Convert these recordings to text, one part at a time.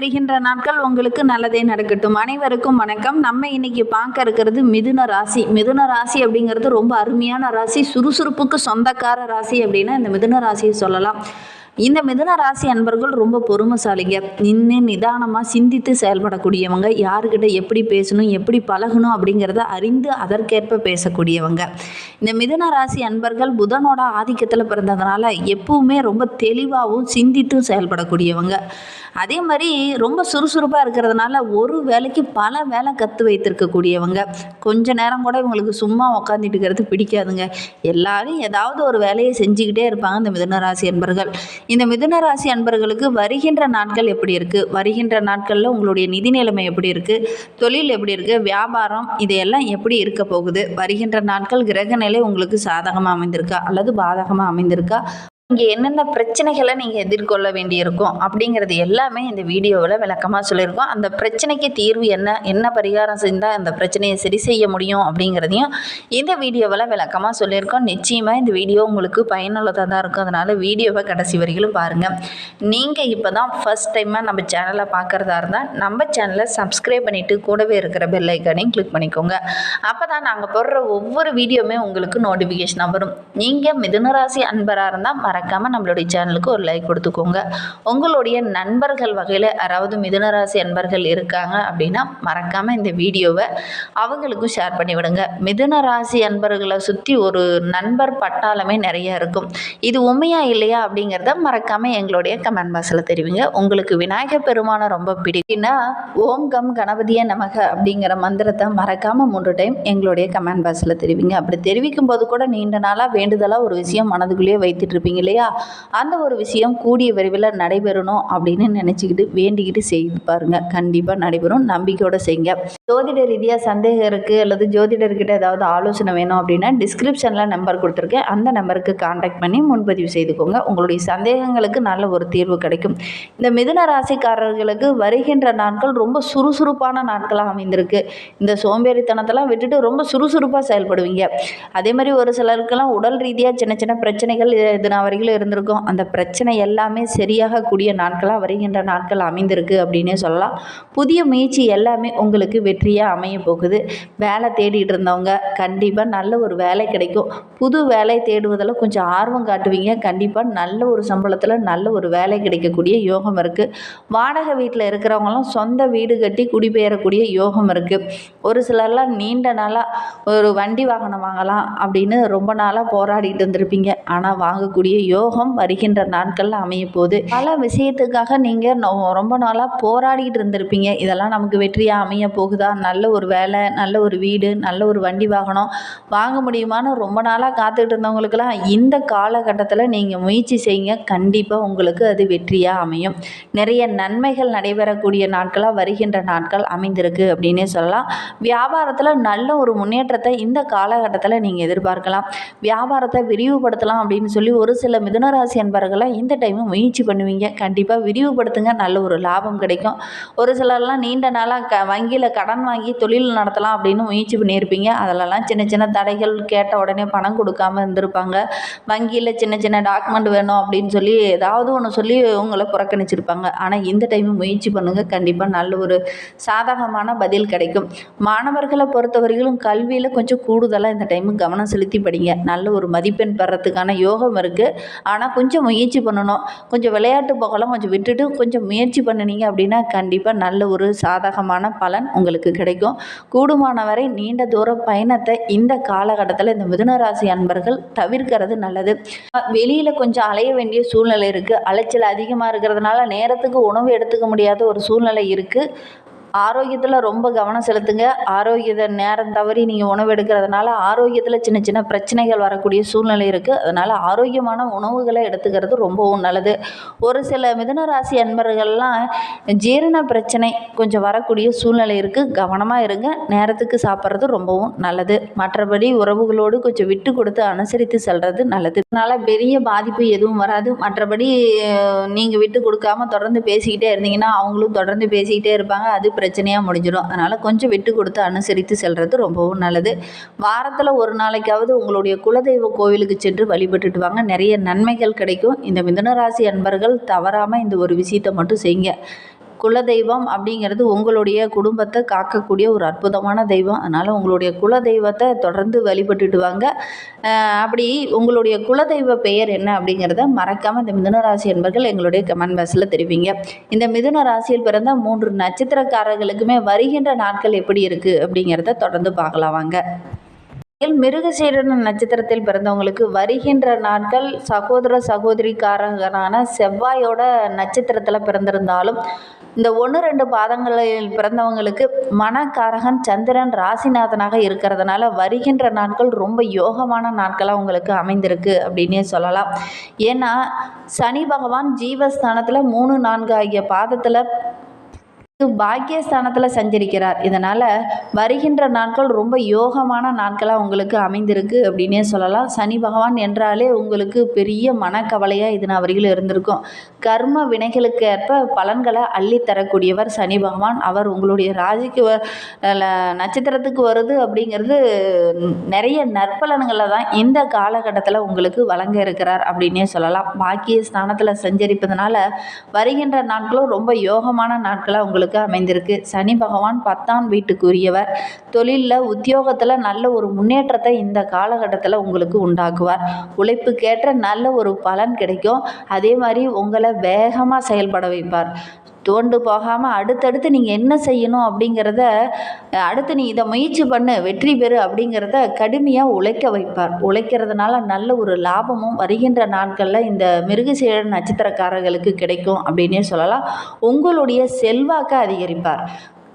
வருகின்ற நாட்கள் உங்களுக்கு நல்லதே நடக்கட்டும். அனைவருக்கும் வணக்கம். நம்ம இன்னைக்கு பார்க்க இருக்கிறது மிதுன ராசி. மிதுன ராசி அப்படிங்கிறது ரொம்ப அருமையான ராசி. சுறுசுறுப்புக்கு சொந்தக்கார ராசி அப்படின்னா இந்த மிதுன ராசியை சொல்லலாம். இந்த மிதுன ராசி அன்பர்கள் ரொம்ப பொறுமைசாலிங்க. நின்று நிதானமாக சிந்தித்து செயல்படக்கூடியவங்க. யாருக்கிட்ட எப்படி பேசணும் எப்படி பழகணும் அப்படிங்கிறத அறிந்து அதற்கேற்ப பேசக்கூடியவங்க. இந்த மிதுன ராசி அன்பர்கள் புதனோட ஆதிக்கத்தில் பிறந்ததுனால எப்பவுமே ரொம்ப தெளிவாகவும் சிந்தித்தும் செயல்படக்கூடியவங்க. அதே மாதிரி ரொம்ப சுறுசுறுப்பாக இருக்கிறதுனால ஒரு வேலைக்கு பல வேலை கற்று வைத்திருக்கக்கூடியவங்க. கொஞ்ச நேரம் கூட இவங்களுக்கு சும்மா உக்காந்துட்டு இருக்கிறது பிடிக்காதுங்க. எல்லாரும் ஏதாவது ஒரு வேலையை செஞ்சுக்கிட்டே இருப்பாங்க இந்த மிதனராசி என்பர்கள் அன்பர்கள். இந்த மிதுன ராசி அன்பர்களுக்கு வருகின்ற நாட்கள் எப்படி இருக்குது வருகின்ற நாட்களில் உங்களுடைய நிதி நிலைமை எப்படி இருக்குது தொழில் எப்படி இருக்குது வியாபாரம் இதையெல்லாம் எப்படி இருக்க போகுது? வருகின்ற நாட்கள் கிரக நிலை உங்களுக்கு சாதகமாக அமைந்திருக்கா? அல்லது பாதகமாக அமைந்திருக்கா? இங்கே என்னென்ன பிரச்சனைகளை நீங்கள் எதிர்கொள்ள வேண்டியிருக்கும் அப்படிங்கிறது எல்லாமே இந்த வீடியோவில் விளக்கமாக சொல்லியிருக்கோம். அந்த பிரச்சனைக்கு தீர்வு என்ன என்ன பரிகாரம் செஞ்சால் அந்த பிரச்சனையை சரி செய்ய முடியும் அப்படிங்கிறதையும் இந்த வீடியோவில் விளக்கமாக சொல்லியிருக்கோம். நிச்சயமாக இந்த வீடியோ உங்களுக்கு பயனுள்ளதாக தான் இருக்கும். அதனால் வீடியோவை கடைசி வரையிலும் பாருங்கள் நீங்கள் இப்போ தான் ஃபஸ்ட் டைமாக நம்ம சேனலை பார்க்குறதா இருந்தால் நம்ம சேனலை சப்ஸ்கிரைப் பண்ணிவிட்டு கூடவே இருக்கிற பெல்லைக்கானையும் கிளிக் பண்ணிக்கோங்க. அப்போ தான் நாங்கள் போடுற ஒவ்வொரு வீடியோவுமே உங்களுக்கு நோட்டிஃபிகேஷனாக வரும். நீங்கள் மிதுனராசி அன்பராக இருந்தால் மறக்காமல் நம்மளுடைய சேனலுக்கு ஒரு லைக் கொடுத்துக்கோங்க. உங்களுடைய நண்பர்கள் வகையில் யாராவது மிதுனராசி அன்பர்கள் இருக்காங்க அப்படின்னா மறக்காமல் இந்த வீடியோவை அவங்களுக்கும் ஷேர் பண்ணி விடுங்க. மிதுன ராசி அன்பர்களை சுற்றி ஒரு நண்பர் பட்டாளமே நிறைய இருக்கும். இது உண்மையா இல்லையா அப்படிங்கிறத மறக்காமல் எங்களுடைய கமெண்ட் பாக்ஸில் தெரிவிங்க. உங்களுக்கு விநாயகர் பெருமானை ரொம்ப பிடிக்குன்னா ஓம் கம் கணபதிய நமக அப்படிங்கிற மந்திரத்தை மறக்காமல் மூன்று டைம் எங்களுடைய கமெண்ட் பாக்ஸில் தெரிவிங்க. அப்படி தெரிவிக்கும் போது கூட நீண்ட நாளாக வேண்டுதலாக ஒரு விஷயம் மனதுக்குள்ளேயே வைத்துட்டு இருப்பீங்களே இல்லையா? அந்த ஒரு விஷயம் கூடிய விரைவில் நடைபெறணும் அப்படின்னு நினச்சிக்கிட்டு வேண்டிக்கிட்டு செய்து பாருங்கள் கண்டிப்பாக நடைபெறும். நம்பிக்கையோடு செய்யுங்க ஜோதிட ரீதியாக சந்தேகம் இருக்குது அல்லது ஜோதிடர்கிட்ட ஏதாவது ஆலோசனை வேணும் அப்படின்னா டிஸ்கிரிப்ஷனில் நம்பர் கொடுத்துருக்கேன். அந்த நம்பருக்கு காண்டாக்ட் பண்ணி முன்பதிவு செய்துக்கோங்க. உங்களுடைய சந்தேகங்களுக்கு நல்ல ஒரு தீர்வு கிடைக்கும். இந்த மிதுன ராசிக்காரர்களுக்கு வருகின்ற நாட்கள் ரொம்ப சுறுசுறுப்பான நாட்களாக அமைந்திருக்கு. இந்த சோம்பேறித்தனத்தெல்லாம் விட்டுட்டு ரொம்ப சுறுசுறுப்பாக செயல்படுவீங்க. அதே மாதிரி ஒரு சிலருக்கெல்லாம் உடல் ரீதியாக சின்ன சின்ன பிரச்சனைகள் இது நான் இருந்திருக்கும். அந்த பிரச்சனை எல்லாமே சரியாகக்கூடிய நாட்களாக வருகின்ற நாட்கள் அமைந்திருக்கு அப்படின்னே சொல்லலாம். புதிய முயற்சி எல்லாமே உங்களுக்கு வெற்றியாக அமைய போகுது. வேலை தேடிட்டு இருந்தவங்க கண்டிப்பாக நல்ல ஒரு வேலை கிடைக்கும். புது வேலை தேடுவதில் கொஞ்சம் ஆர்வம் காட்டுவீங்க. கண்டிப்பாக நல்ல ஒரு சம்பளத்தில் நல்ல ஒரு வேலை கிடைக்கக்கூடிய யோகம் இருக்குது வாடகை வீட்டில் இருக்கிறவங்களாம் சொந்த வீடு கட்டி குடிபெயரக்கூடிய யோகம் இருக்குது ஒரு சிலர்லாம் நீண்ட நாளாக ஒரு வண்டி வாகனம் வாங்கலாம் அப்படின்னு ரொம்ப நாளாக போராடிட்டு இருந்திருப்பீங்க. ஆனால் வாங்கக்கூடிய யோகம் வருகின்ற நாட்களில் அமைய போகுது. பல விஷயத்துக்காக நீங்கள் ரொம்ப நாளாக போராடிட்டு இருந்திருப்பீங்க. இதெல்லாம் நமக்கு வெற்றியாக அமைய போகுதா? நல்ல ஒரு வேலை நல்ல ஒரு வீடு நல்ல ஒரு வண்டி வாகனம் வாங்க முடியுமான்னு ரொம்ப நாளாக காத்துக்கிட்டு இருந்தவங்களுக்கெல்லாம் இந்த காலகட்டத்தில் நீங்கள் முயற்சி செய்யுங்க. கண்டிப்பாக உங்களுக்கு அது வெற்றியாக அமையும். நிறைய நன்மைகள் நடைபெறக்கூடிய நாட்களாக வருகின்ற நாட்கள் அமைந்திருக்கு அப்படின்னே சொல்லலாம். வியாபாரத்தில் நல்ல ஒரு முன்னேற்றத்தை இந்த காலகட்டத்தில் நீங்கள் எதிர்பார்க்கலாம். வியாபாரத்தை விரிவுபடுத்தலாம் அப்படின்னு சொல்லி ஒரு சில மிதுனராசி அன்பர்களை இந்த டைமு முயற்சி பண்ணுவீங்க. கண்டிப்பாக விரிவுபடுத்துங்க. நல்ல ஒரு லாபம் கிடைக்கும். ஒரு சிலர்லாம் நீண்ட நாளாக க வங்கியில் கடன் வாங்கி தொழில் நடத்தலாம் அப்படின்னு முயற்சி பண்ணியிருப்பீங்க. அதிலலாம் சின்ன சின்ன தடைகள் கேட்ட உடனே பணம் கொடுக்காம இருந்திருப்பாங்க. வங்கியில் சின்ன சின்ன டாக்குமெண்ட் வேணும் அப்படின்னு சொல்லி ஏதாவது ஒன்று சொல்லி உங்களை புறக்கணிச்சிருப்பாங்க. ஆனால் இந்த டைமு முயற்சி பண்ணுங்கள் கண்டிப்பாக நல்ல ஒரு சாதகமான பதில் கிடைக்கும். மாணவர்களை பொறுத்தவரையிலும் கல்வியில் கொஞ்சம் கூடுதலாக இந்த டைமு கவனம் செலுத்தி படிங்க. நல்ல ஒரு மதிப்பெண் பெறத்துக்கான யோகம் இருக்குது ஆனால் கொஞ்சம் முயற்சி பண்ணணும். கொஞ்சம் விளையாட்டு போகலாம் கொஞ்சம் விட்டுட்டு கொஞ்சம் முயற்சி பண்ணினீங்க அப்படின்னா கண்டிப்பாக நல்ல ஒரு சாதகமான பலன் உங்களுக்கு கிடைக்கும். கூடுமான வரை நீண்ட தூர பயணத்தை இந்த காலகட்டத்தில் இந்த மிதுனராசி அன்பர்கள் தவிர்க்கிறது நல்லது. வெளியில் கொஞ்சம் அலைய வேண்டிய சூழ்நிலை இருக்குது அலைச்சல் அதிகமாக இருக்கிறதுனால நேரத்துக்கு உணவு எடுத்துக்க முடியாத ஒரு சூழ்நிலை இருக்குது ஆரோக்கியத்தில் ரொம்ப கவனம் செலுத்துங்க. ஆரோக்கியத்தை நேரம் தவறி நீங்கள் உணவு எடுக்கிறதுனால ஆரோக்கியத்தில் சின்ன சின்ன பிரச்சனைகள் வரக்கூடிய சூழ்நிலை இருக்குது அதனால் ஆரோக்கியமான உணவுகளை எடுத்துக்கிறது ரொம்பவும் நல்லது. ஒரு சில மிதனராசி அன்பர்கள்லாம் ஜீரண பிரச்சனை கொஞ்சம் வரக்கூடிய சூழ்நிலை இருக்குது கவனமாக இருங்க. நேரத்துக்கு சாப்பிட்றது ரொம்பவும் நல்லது. மற்றபடி உறவுகளோடு கொஞ்சம் விட்டு கொடுத்து அனுசரித்து செல்வது நல்லது. அதனால் பெரிய பாதிப்பு எதுவும் வராது. மற்றபடி நீங்கள் விட்டு கொடுக்காம தொடர்ந்து பேசிக்கிட்டே இருந்தீங்கன்னா அவங்களும் தொடர்ந்து பேசிக்கிட்டே இருப்பாங்க. அது பிரச்சனையாக முடிஞ்சிடும். அதனால் கொஞ்சம் விட்டு கொடுத்து அனுசரித்து செல்வது ரொம்பவும் நல்லது. வாரத்தில் ஒரு நாளைக்காவது உங்களுடைய குலதெய்வ கோவிலுக்கு சென்று வழிபட்டுட்டு வாங்க. நிறைய நன்மைகள் கிடைக்கும். இந்த மிதனராசி அன்பர்கள் தவறாமல் இந்த ஒரு விஷயத்தை மட்டும் செய்யுங்க. குலதெய்வம் அப்படிங்கிறது உங்களுடைய குடும்பத்தை காக்கக்கூடிய ஒரு அற்புதமான தெய்வம். அதனால் உங்களுடைய குலதெய்வத்தை தொடர்ந்து வழிபட்டுட்டு வாங்க அப்படி உங்களுடைய குலதெய்வ பெயர் என்ன அப்படிங்கிறத மறக்காமல் இந்த மிதுன ராசி என்பர்கள் எங்களுடைய கமெண்ட் பாக்ஸில் தெரிவிங்க. இந்த மிதுன ராசியில் பிறந்த மூன்று நட்சத்திரக்காரர்களுக்குமே வருகின்ற நாட்கள் எப்படி இருக்குது அப்படிங்கிறத தொடர்ந்து பார்க்கலாம் வாங்க. மிருகசீரன நட்சத்திரத்தில் பிறந்தவங்களுக்கு வருகின்ற நாட்கள் சகோதர சகோதரிக்காரகனான செவ்வாயோட நட்சத்திரத்தில் பிறந்திருந்தாலும் இந்த ஒன்று ரெண்டு பாதங்களில் பிறந்தவங்களுக்கு மனக்காரகன் சந்திரன் ராசிநாதனாக இருக்கிறதுனால வருகின்ற நாட்கள் ரொம்ப யோகமான நாட்களாக உங்களுக்கு அமைந்திருக்கு அப்படின்னே சொல்லலாம். ஏன்னா சனி பகவான் ஜீவஸ்தானத்தில் மூணு நான்கு ஆகிய பாதத்தில் பாக்கியஸ்தானத்தில் சஞ்சரிக்கிறார். இதனால் வருகின்ற நாட்கள் ரொம்ப யோகமான நாட்களாக உங்களுக்கு அமைந்திருக்கு அப்படின்னே சொல்லலாம். சனி பகவான் என்றாலே உங்களுக்கு பெரிய மனக்கவலையாக இது நான் வரையில் இருந்திருக்கும். கர்ம வினைகளுக்கு ஏற்ப பலன்களை அள்ளித்தரக்கூடியவர் சனி பகவான். அவர் உங்களுடைய ராஜிக்கு வ நட்சத்திரத்துக்கு வருது அப்படிங்கிறது நிறைய நற்பலன்களை தான் இந்த காலகட்டத்தில் உங்களுக்கு வழங்க இருக்கிறார் அப்படின்னே சொல்லலாம். பாக்கிய ஸ்தானத்தில் சஞ்சரிப்பதனால வருகின்ற நாட்களும் ரொம்ப யோகமான நாட்களாக உங்களுக்கு அமைந்திருக்கு. சனி பகவான் பத்தாம் வீட்டுக்குரியவர். தொழிலில் உத்தியோகத்தில் நல்ல ஒரு முன்னேற்றத்தை இந்த காலகட்டத்தில் உங்களுக்கு உண்டாக்குவார். உழைப்புக்கேற்ற நல்ல ஒரு பலன் கிடைக்கும். அதே மாதிரி உங்களை வேகமாக செயல்பட வைப்பார். தோண்டு போகாமல் அடுத்தடுத்து நீங்கள் என்ன செய்யணும் அப்படிங்கிறத அடுத்து நீ இதை முயற்சி பண்ணு வெற்றி பெறு அப்படிங்கிறத கடுமையாக உழைக்க வைப்பார். உழைக்கிறதுனால நல்ல ஒரு லாபமும் வருகின்ற நாட்களில் இந்த மிருகசீழ நட்சத்திரக்காரர்களுக்கு கிடைக்கும் அப்படின்னே சொல்லலாம். உங்களுடைய செல்வாக்கை அதிகரிப்பார்.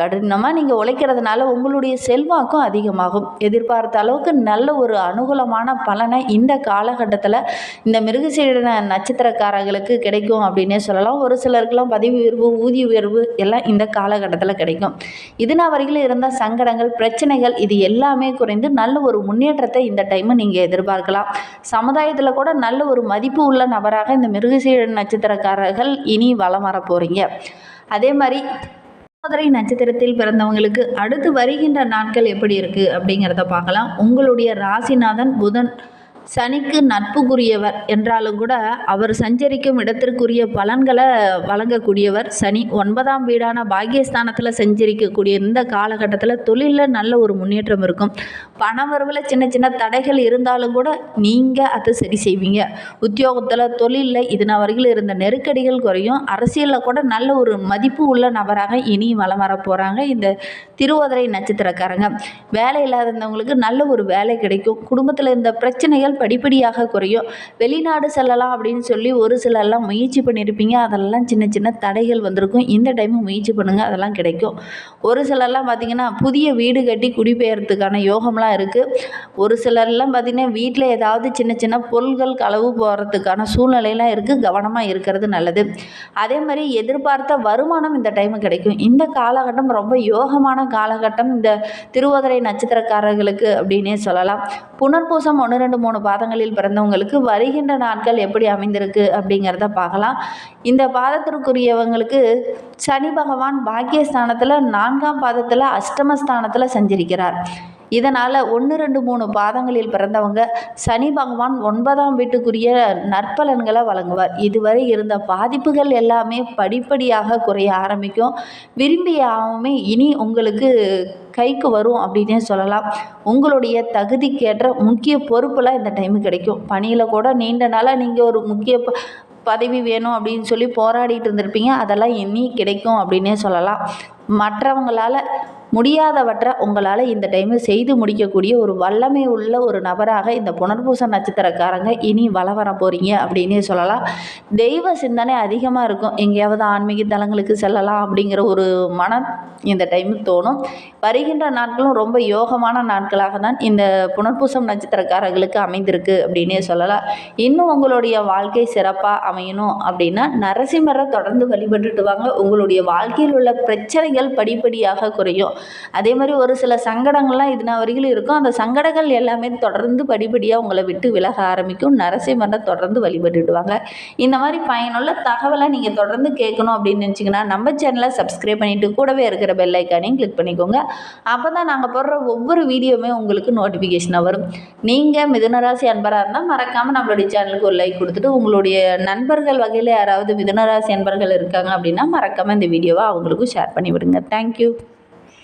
கடினமாக நீங்கள் உழைக்கிறதுனால உங்களுடைய செல்வாக்கும் அதிகமாகும். எதிர்பார்த்த அளவுக்கு நல்ல ஒரு அனுகூலமான பலனை இந்த காலகட்டத்தில் இந்த மிருகசீடன நட்சத்திரக்காரர்களுக்கு கிடைக்கும் அப்படின்னே சொல்லலாம். ஒரு சிலருக்கெல்லாம் பதவி உயர்வு ஊதிய உயர்வு எல்லாம் இந்த காலகட்டத்தில் கிடைக்கும். இது நான் வரையிலும் இருந்த சங்கடங்கள் பிரச்சனைகள் இது எல்லாமே குறைந்து நல்ல ஒரு முன்னேற்றத்தை இந்த டைமு நீங்கள் எதிர்பார்க்கலாம். சமுதாயத்தில் கூட நல்ல ஒரு மதிப்பு உள்ள நபராக இந்த மிருகசீர நட்சத்திரக்காரர்கள் இனி வலம் வர போகிறீங்க அதே மாதிரி மதுரை நட்சத்திரத்தில் பிறந்தவங்களுக்கு அடுத்து வருகின்ற நாட்கள் எப்படி இருக்குது அப்படிங்கிறத பார்க்கலாம். உங்களுடைய ராசிநாதன் புதன் சனிக்கு நட்புக்குரியவர் என்றாலும் கூட அவர் சஞ்சரிக்கும் இடத்திற்குரிய பலன்களை வழங்கக்கூடியவர். சனி ஒன்பதாம் வீடான பாகியஸ்தானத்தில் சஞ்சரிக்கக்கூடிய இந்த காலகட்டத்தில் தொழிலில் நல்ல ஒரு முன்னேற்றம் இருக்கும். பணவரவில் சின்ன சின்ன தடைகள் இருந்தாலும் கூட நீங்கள் அதை சரி செய்வீங்க. உத்தியோகத்தில் தொழிலில் இது நான் வரையில் இருந்த நெருக்கடிகள் குறையும். அரசியலில் கூட நல்ல ஒரு மதிப்பு உள்ள நபராக இனி வலம் வர போகிறாங்க இந்த திருவோதரை நட்சத்திரக்காரங்க. வேலை இல்லாதவங்களுக்கு நல்ல ஒரு வேலை கிடைக்கும். குடும்பத்தில் இந்த பிரச்சனைகள் படிப்படியாக குறையும். வெளிநாடு செல்லலாம் அப்படின்னு சொல்லி ஒரு சிலர்லாம் முயற்சி பண்ணியிருப்பீங்க அதெல்லாம் சின்ன சின்ன தடைகள் வந்திருக்கும். இந்த டைமும் முயற்சி பண்ணுங்கள் அதெல்லாம் கிடைக்கும். ஒரு சிலர்லாம் பார்த்திங்கன்னா புதிய வீடு கட்டி குடிபெயர்றதுக்கான யோகம்லாம் இருக்குது ஒரு சிலர்லாம் பார்த்திங்கன்னா வீட்டில் ஏதாவது சின்ன சின்ன பொருள்கள் களவு போகிறதுக்கான சூழ்நிலையெல்லாம் இருக்குது கவனமாக இருக்கிறது நல்லது. அதே மாதிரி எதிர்பார்த்த வருமானம் இந்த டைமு கிடைக்கும். இந்த காலகட்டம் ரொம்ப யோகமான காலகட்டம். இந்த திருவோதரை நட்சத்திரக்காரர்களுக்கு அப்படின்னே சொல்லலாம். புனர்பூசம் ஒன்று ரெண்டு மூணு பாதங்களில் பிறந்தவங்களுக்கு வருகின்ற நாட்கள் எப்படி அமைந்திருக்கு அப்படிங்கிறத பார்க்கலாம். இந்த பாதத்திற்குரியவங்களுக்கு சனி பகவான் பாக்கியஸ்தானத்தில் நான்காம் பாதத்தில் அஷ்டமஸ்தானத்தில் சஞ்சரிக்கிறார். இதனால் ஒன்று ரெண்டு மூணு பாதங்களில் பிறந்தவங்க சனி பகவான் ஒன்பதாம் வீட்டுக்குரிய நற்பலன்களை வழங்குவார். இதுவரை இருந்த பாதிப்புகள் எல்லாமே படிப்படியாக குறைய ஆரம்பிக்கும். விரும்பியாகவுமே இனி உங்களுக்கு கைக்கு வரும் அப்படின்னே சொல்லலாம். உங்களுடைய தகுதிக்கேற்ற முக்கிய பொறுப்பெல்லாம் இந்த டைம் கிடைக்கும். பணியில் கூட நீண்ட நாளாக நீங்கள் ஒரு முக்கிய ப- பதவி வேணும் அப்படின்னு சொல்லி போராடிட்டு இருந்திருப்பீங்க. அதெல்லாம் இனி கிடைக்கும் அப்படின்னே சொல்லலாம். மற்றவங்களால் முடியாதவற்றை உங்களால் இந்த டைமு செய்து முடிக்கக்கூடிய ஒரு வல்லமை உள்ள ஒரு நபராக இந்த புனர்பூச நட்சத்திரக்காரங்க இனி வள வர போகிறீங்க அப்படின்னே சொல்லலாம். தெய்வ சிந்தனை அதிகமாக இருக்கும். எங்கேயாவது ஆன்மீக தலங்களுக்கு செல்லலாம் அப்படிங்கிற ஒரு மனம் இந்த டைமு தோணும். வருகின்ற நாட்களும் ரொம்ப யோகமான நாட்களாக தான் இந்த புனர்பூசம் நட்சத்திரக்காரர்களுக்கு அமைந்திருக்கு அப்படின்னே சொல்லலாம். இன்னும் உங்களுடைய வாழ்க்கை சிறப்பாக அமையணும் அப்படின்னா நரசிம்மரை தொடர்ந்து வழிபட்டுட்டு வாங்க. உங்களுடைய வாழ்க்கையில் உள்ள பிரச்சனைகள் பிரச்சனைகள் படிப்படியாக குறையும். அதே மாதிரி ஒரு சில சங்கடங்கள்லாம் இதுனா வரைக்கும் இருக்கும். அந்த சங்கடங்கள் எல்லாமே தொடர்ந்து படிப்படியாக உங்களை விட்டு விலக ஆரம்பிக்கும். நரசிம்மரை தொடர்ந்து வழிபட்டுடுவாங்க. இந்த மாதிரி பயனுள்ள தகவலை நீங்கள் தொடர்ந்து கேட்கணும் அப்படின்னு நினச்சிங்கன்னா நம்ம சேனலை சப்ஸ்கிரைப் பண்ணிவிட்டு கூடவே இருக்கிற பெல் ஐக்கானையும் கிளிக் பண்ணிக்கோங்க. அப்போ தான் நாங்கள் போடுற ஒவ்வொரு வீடியோவுமே உங்களுக்கு நோட்டிஃபிகேஷனாக வரும். நீங்கள் மிதுனராசி அன்பராக இருந்தால் மறக்காமல் நம்மளுடைய சேனலுக்கு ஒரு லைக் கொடுத்துட்டு உங்களுடைய நண்பர்கள் வகையில் யாராவது மிதுனராசி அன்பர்கள் இருக்காங்க அப்படின்னா மறக்காமல் இந்த வீடியோவை அவங்களுக்கும் ஷேர் பண்ணி விடுங்க தேங்க்யூ